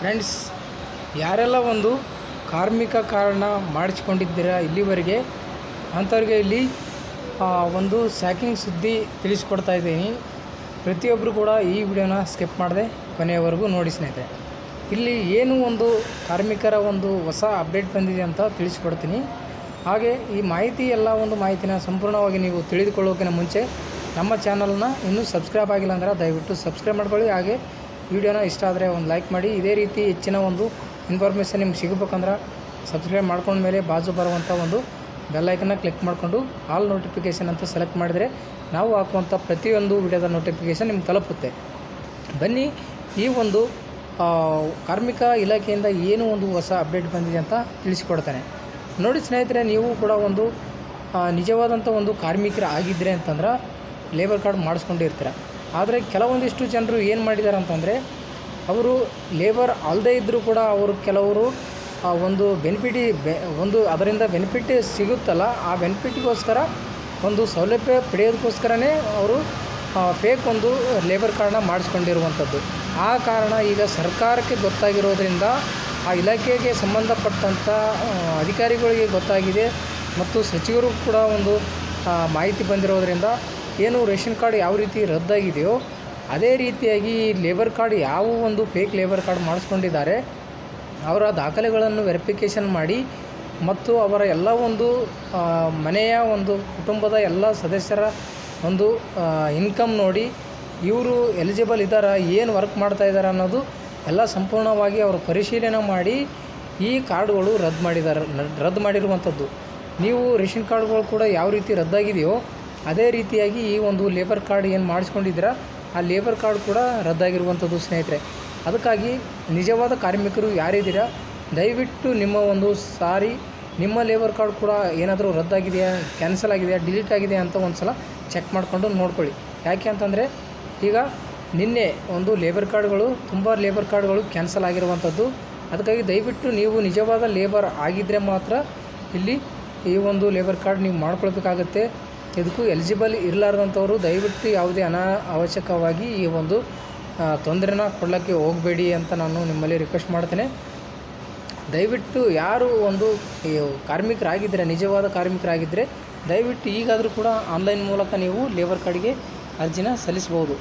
Friends, ಯಾರೆಲ್ಲ ಒಂದು ಕಾರ್ಮಿಕ ಕಾರಣ ಮಾಡಿಸ್ಕೊಂಡಿದ್ದೀರಾ ಇಲ್ಲಿವರೆಗೆ, ಅಂಥವ್ರಿಗೆ ಇಲ್ಲಿ ಒಂದು ಸ್ಯಾಕಿಂಗ್ ಸುದ್ದಿ ತಿಳಿಸ್ಕೊಡ್ತಾ ಇದ್ದೀನಿ. ಪ್ರತಿಯೊಬ್ಬರು ಕೂಡ ಈ ವಿಡಿಯೋನ ಸ್ಕಿಪ್ ಮಾಡದೆ ಕೊನೆಯವರೆಗೂ ನೋಡಿ ಸ್ನೇಹಿತರೆ. ಇಲ್ಲಿ ಏನು ಒಂದು ಕಾರ್ಮಿಕರ ಒಂದು ಹೊಸ ಅಪ್ಡೇಟ್ ಬಂದಿದೆ ಅಂತ ತಿಳಿಸ್ಕೊಡ್ತೀನಿ. ಹಾಗೆ ಈ ಮಾಹಿತಿ ಎಲ್ಲ ಒಂದು ಮಾಹಿತಿನ ಸಂಪೂರ್ಣವಾಗಿ ನೀವು ತಿಳಿದುಕೊಳ್ಳೋಕ್ಕಿಂತ ಮುಂಚೆ ನಮ್ಮ ಚಾನಲ್ನ ಇನ್ನೂ ಸಬ್ಸ್ಕ್ರೈಬ್ ಆಗಿಲ್ಲ ಅಂದರೆ ದಯವಿಟ್ಟು ಸಬ್ಸ್ಕ್ರೈಬ್ ಮಾಡ್ಕೊಳ್ಳಿ. ಹಾಗೆ ವಿಡಿಯೋನ ಇಷ್ಟ ಆದರೆ ಒಂದು ಲೈಕ್ ಮಾಡಿ. ಇದೇ ರೀತಿ ಹೆಚ್ಚಿನ ಒಂದು ಇನ್ಫಾರ್ಮೇಷನ್ ನಿಮ್ಗೆ ಸಿಗಬೇಕಂದ್ರೆ ಸಬ್ಸ್ಕ್ರೈಬ್ ಮಾಡ್ಕೊಂಡ್ಮೇಲೆ ಬಾಜು ಬರುವಂಥ ಒಂದು ಬೆಲ್ಲೈಕನ್ನ ಕ್ಲಿಕ್ ಮಾಡಿಕೊಂಡು ಆಲ್ ನೋಟಿಫಿಕೇಷನ್ ಅಂತ ಸೆಲೆಕ್ಟ್ ಮಾಡಿದರೆ ನಾವು ಹಾಕುವಂಥ ಪ್ರತಿಯೊಂದು ವಿಡಿಯೋದ ನೋಟಿಫಿಕೇಷನ್ ನಿಮ್ಗೆ ತಲುಪುತ್ತೆ. ಬನ್ನಿ, ಈ ಒಂದು ಕಾರ್ಮಿಕ ಇಲಾಖೆಯಿಂದ ಏನು ಒಂದು ಹೊಸ ಅಪ್ಡೇಟ್ ಬಂದಿದೆ ಅಂತ ತಿಳಿಸಿಕೊಡ್ತಾನೆ. ನೋಡಿ ಸ್ನೇಹಿತರೆ, ನೀವು ಕೂಡ ಒಂದು ನಿಜವಾದಂಥ ಒಂದು ಕಾರ್ಮಿಕರ ಆಗಿದ್ದರೆ ಅಂತಂದ್ರೆ ಲೇಬರ್ ಕಾರ್ಡ್ ಮಾಡಿಸ್ಕೊಂಡಿರ್ತೀರ. ಆದರೆ ಕೆಲವೊಂದಿಷ್ಟು ಜನರು ಏನು ಮಾಡಿದ್ದಾರೆ ಅಂತಂದರೆ ಅವರು ಲೇಬರ್ ಅಲ್ಲದೇ ಇದ್ದರೂ ಕೂಡ ಅವರು ಕೆಲವರು, ಆ, ಒಂದು ಬೆನಿಫಿಟಿ ಬೆ, ಒಂದು ಅದರಿಂದ ಬೆನಿಫಿಟ್ ಸಿಗುತ್ತಲ್ಲ, ಆ ಬೆನಿಫಿಟ್ಗೋಸ್ಕರ ಒಂದು ಸೌಲಭ್ಯ ಪಡೆಯೋದಕ್ಕೋಸ್ಕರನೇ ಅವರು ಫೇಕ್ ಒಂದು ಲೇಬರ್ ಕಾರ್ಡನ್ನ ಮಾಡಿಸ್ಕೊಂಡಿರುವಂಥದ್ದು. ಆ ಕಾರಣ ಈಗ ಸರ್ಕಾರಕ್ಕೆ ಗೊತ್ತಾಗಿರೋದ್ರಿಂದ ಆ ಇಲಾಖೆಗೆ ಸಂಬಂಧಪಟ್ಟಂಥ ಅಧಿಕಾರಿಗಳಿಗೆ ಗೊತ್ತಾಗಿದೆ ಮತ್ತು ಸಚಿವರು ಕೂಡ ಒಂದು ಮಾಹಿತಿ ಬಂದಿರೋದ್ರಿಂದ ಏನು ರೇಷನ್ ಕಾರ್ಡ್ ಯಾವ ರೀತಿ ರದ್ದಾಗಿದೆಯೋ ಅದೇ ರೀತಿಯಾಗಿ ಲೇಬರ್ ಕಾರ್ಡ್ ಯಾವ ಒಂದು ಫೇಕ್ ಲೇಬರ್ ಕಾರ್ಡ್ ಮಾಡಿಸ್ಕೊಂಡಿದ್ದಾರೆ, ಅವರ ದಾಖಲೆಗಳನ್ನು ವೆರಿಫಿಕೇಷನ್ ಮಾಡಿ ಮತ್ತು ಅವರ ಎಲ್ಲ ಒಂದು ಮನೆಯ ಒಂದು ಕುಟುಂಬದ ಎಲ್ಲ ಸದಸ್ಯರ ಒಂದು ಇನ್ಕಮ್ ನೋಡಿ ಇವರು ಎಲಿಜಿಬಲ್ ಇದ್ದಾರಾ, ಏನು ವರ್ಕ್ ಮಾಡ್ತಾ ಇದ್ದಾರೆ ಅನ್ನೋದು ಎಲ್ಲ ಸಂಪೂರ್ಣವಾಗಿ ಅವರು ಪರಿಶೀಲನೆ ಮಾಡಿ ಈ ಕಾರ್ಡ್ಗಳು ರದ್ದು ಮಾಡಿದ್ದಾರೆ ರದ್ದು ಮಾಡಿರುವಂಥದ್ದು. ನೀವು ರೇಷನ್ ಕಾರ್ಡ್ಗಳು ಕೂಡ ಯಾವ ರೀತಿ ರದ್ದಾಗಿದೆಯೋ ಅದೇ ರೀತಿಯಾಗಿ ಈ ಒಂದು ಲೇಬರ್ ಕಾರ್ಡ್ ಏನು ಮಾಡಿಸ್ಕೊಂಡಿದ್ದೀರಾ, ಆ ಲೇಬರ್ ಕಾರ್ಡ್ ಕೂಡ ರದ್ದಾಗಿರುವಂಥದ್ದು ಸ್ನೇಹಿತರೆ. ಅದಕ್ಕಾಗಿ ನಿಜವಾದ ಕಾರ್ಮಿಕರು ಯಾರಿದ್ದೀರಾ, ದಯವಿಟ್ಟು ನಿಮ್ಮ ಒಂದು ಸಾರಿ ನಿಮ್ಮ ಲೇಬರ್ ಕಾರ್ಡ್ ಕೂಡ ಏನಾದರೂ ರದ್ದಾಗಿದೆಯಾ ಕ್ಯಾನ್ಸಲ್ ಆಗಿದೆಯಾ ಡಿಲೀಟ್ ಆಗಿದೆಯಾ ಅಂತ ಒಂದು ಸಲ ಚೆಕ್ ಮಾಡಿಕೊಂಡು ನೋಡ್ಕೊಳ್ಳಿ. ಯಾಕೆ ಅಂತಂದರೆ, ಈಗ ನಿನ್ನೆ ಒಂದು ಲೇಬರ್ ಕಾರ್ಡ್ಗಳು ತುಂಬ ಲೇಬರ್ ಕಾರ್ಡ್ಗಳು ಕ್ಯಾನ್ಸಲ್ ಆಗಿರುವಂಥದ್ದು ಅದಕ್ಕಾಗಿ ದಯವಿಟ್ಟು ನೀವು ನಿಜವಾದ ಲೇಬರ್ ಆಗಿದ್ದರೆ ಮಾತ್ರ ಇಲ್ಲಿ ಈ ಒಂದು ಲೇಬರ್ ಕಾರ್ಡ್ ನೀವು ಮಾಡ್ಕೊಳ್ಬೇಕಾಗತ್ತೆ. ಇದಕ್ಕೂ ಎಲಿಜಿಬಲ್ ಇರಲಾರ್ದಂಥವರು ದಯವಿಟ್ಟು ಯಾವುದೇ ಅನಾ, ಅವಶ್ಯಕವಾಗಿ ಈ ಒಂದು ತೊಂದರೆನ ಕೊಡಲಿಕ್ಕೆ ಹೋಗಬೇಡಿ ಅಂತ ನಾನು ನಿಮ್ಮಲ್ಲಿ ರಿಕ್ವೆಸ್ಟ್ ಮಾಡ್ತೇನೆ. ದಯವಿಟ್ಟು ಯಾರು ಒಂದು ಕಾರ್ಮಿಕರಾಗಿದ್ದರೆ ನಿಜವಾದ ಕಾರ್ಮಿಕರಾಗಿದ್ದರೆ ದಯವಿಟ್ಟು ಈಗಾದರೂ ಕೂಡ ಆನ್ಲೈನ್ ಮೂಲಕ ನೀವು ಲೇಬರ್ ಕಾರ್ಡ್ಗೆ ಅರ್ಜಿನ ಸಲ್ಲಿಸ್ಬೋದು.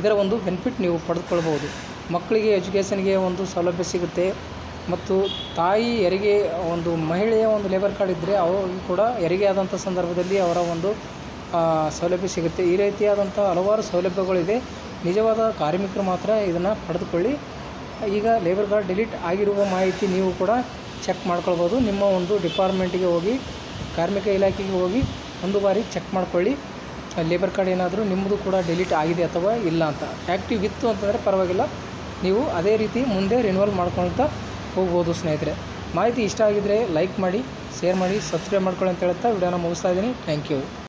ಇದರ ಒಂದು ಬೆನಿಫಿಟ್ ನೀವು ಪಡೆದುಕೊಳ್ಬೋದು. ಮಕ್ಕಳಿಗೆ ಎಜುಕೇಷನ್ಗೆ ಒಂದು ಸೌಲಭ್ಯ ಸಿಗುತ್ತೆ. ಮತ್ತು ತಾಯಿ ಹೆರಿಗೆ, ಒಂದು ಮಹಿಳೆಯ ಒಂದು ಲೇಬರ್ ಕಾರ್ಡ್ ಇದ್ದರೆ ಅವರು ಕೂಡ ಹೆರಿಗೆ ಆದಂಥ ಸಂದರ್ಭದಲ್ಲಿ ಅವರ ಒಂದು ಸೌಲಭ್ಯ ಸಿಗುತ್ತೆ. ಈ ರೀತಿಯಾದಂಥ ಹಲವಾರು ಸೌಲಭ್ಯಗಳಿದೆ. ನಿಜವಾದ ಕಾರ್ಮಿಕರು ಮಾತ್ರ ಇದನ್ನು ಪಡೆದುಕೊಳ್ಳಿ. ಈಗ ಲೇಬರ್ ಕಾರ್ಡ್ ಡಿಲೀಟ್ ಆಗಿರುವ ಮಾಹಿತಿ ನೀವು ಕೂಡ ಚೆಕ್ ಮಾಡ್ಕೊಳ್ಬೋದು. ನಿಮ್ಮ ಒಂದು ಡಿಪಾರ್ಟ್ಮೆಂಟಿಗೆ ಹೋಗಿ, ಕಾರ್ಮಿಕ ಇಲಾಖೆಗೆ ಹೋಗಿ ಒಂದು ಬಾರಿ ಚೆಕ್ ಮಾಡ್ಕೊಳ್ಳಿ. ಲೇಬರ್ ಕಾರ್ಡ್ ಏನಾದರೂ ನಿಮ್ಮದು ಕೂಡ ಡಿಲೀಟ್ ಆಗಿದೆ ಅಥವಾ ಇಲ್ಲ ಅಂತ. ಆ್ಯಕ್ಟಿವ್ ಇತ್ತು ಅಂತಂದರೆ ಪರವಾಗಿಲ್ಲ. ನೀವು ಅದೇ ರೀತಿ ಮುಂದೆ ರಿನ್ಯೂವಲ್ ಮಾಡ್ಕೊಳ್ತಾ ಹೋಗ್ಬೋದು ಸ್ನೇಹಿತರೆ. ಮಾಹಿತಿ ಇಷ್ಟ ಆಗಿದ್ದರೆ ಲೈಕ್ ಮಾಡಿ ಶೇರ್ ಮಾಡಿ ಸಬ್ಸ್ಕ್ರೈಬ್ ಮಾಡ್ಕೊಳ್ಳಿ ಅಂತ ಹೇಳ್ತಾ ವಿಡಿಯೋನ ಮುಗಿಸ್ತಾ ಇದ್ದೀನಿ. Thank you